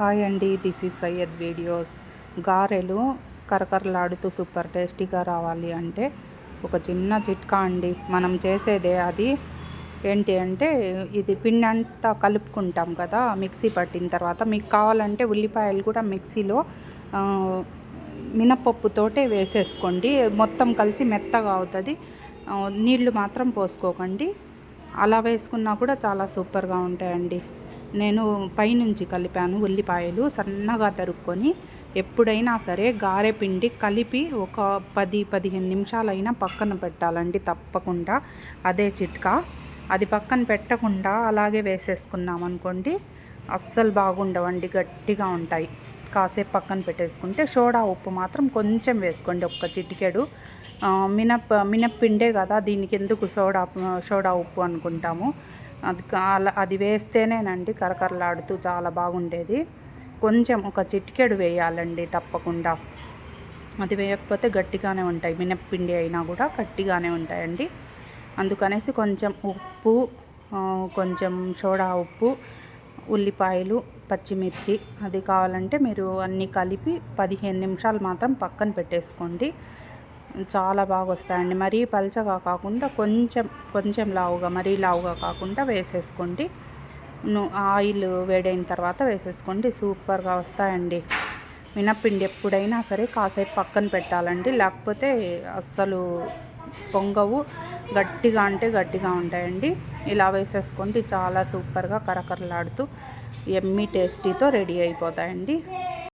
Hi అండి this is Syed videos గారెలు కరకరలాడుతూ సూపర్ టేస్టీగా రావాలి అంటే ఒక చిన్న చిట్కా అండి. మనం చేసేదే అది. ఏంటి అంటే ఇది పిండి అంతా కలుపుకుంటాం కదా మిక్సీ పట్టిన తర్వాత. మీకు కావాలంటే ఉల్లిపాయలు కూడా మిక్సీలో మినపప్పుతోటే వేసేసుకోండి. మొత్తం కలిసి మెత్తగా అవుతుంది. నీళ్ళు మాత్రం పోసుకోకండి. అలా వేసుకున్నా కూడా చాలా సూపర్గా ఉంటాయండి. నేను పైనుంచి కలిపాను ఉల్లిపాయలు సన్నగా తరుక్కొని. ఎప్పుడైనా సరే గారె పిండి కలిపి ఒక పది పదిహేను నిమిషాలైనా పక్కన పెట్టాలండి తప్పకుండా. అదే చిట్కా. అది పక్కన పెట్టకుండా అలాగే వేసేసుకున్నాం అనుకోండి అస్సలు బాగుండవండి గట్టిగా ఉంటాయి. కాసేపు పక్కన పెట్టేసుకుంటే సోడా ఉప్పు మాత్రం కొంచెం వేసుకోండి ఒక్క చిటికెడు. మినప్ప మినప్ మినప్పిండే కదా దీనికి ఎందుకు సోడా సోడా ఉప్పు అనుకుంటాము. అది అలా అది వేస్తేనేనండి కరకరలాడుతూ చాలా బాగుండేది. కొంచెం ఒక చిటికెడు వేయాలండి తప్పకుండా. అది వేయకపోతే గట్టిగానే ఉంటాయి. మినప్పిండి అయినా కూడా గట్టిగానే ఉంటాయండి. అందుకనేసి కొంచెం ఉప్పు కొంచెం సోడా ఉప్పు ఉల్లిపాయలు పచ్చిమిర్చి అది కావాలంటే మీరు అన్నీ కలిపి పదిహేను నిమిషాలు మాత్రం పక్కన పెట్టేసుకోండి. చాలా బాగా వస్తాయండి మరీ పల్చగా కాకుండా కొంచెం కొంచెం లావుగా మరీ లావుగా కాకుండా వేసేసుకోండి. ఆయిల్ వేడైన తర్వాత వేసేసుకోండి. సూపర్గా వస్తాయండి. మినప్పిండి ఎప్పుడైనా సరే కాసేపు పక్కన పెట్టాలండి. లేకపోతే అస్సలు పొంగవు గట్టిగా అంటే గట్టిగా ఉంటాయండి. ఇలా వేసేసుకోండి చాలా సూపర్గా కరకరలాడుతూ ఎమ్మి టేస్టీతో రెడీ అయిపోతాయండి.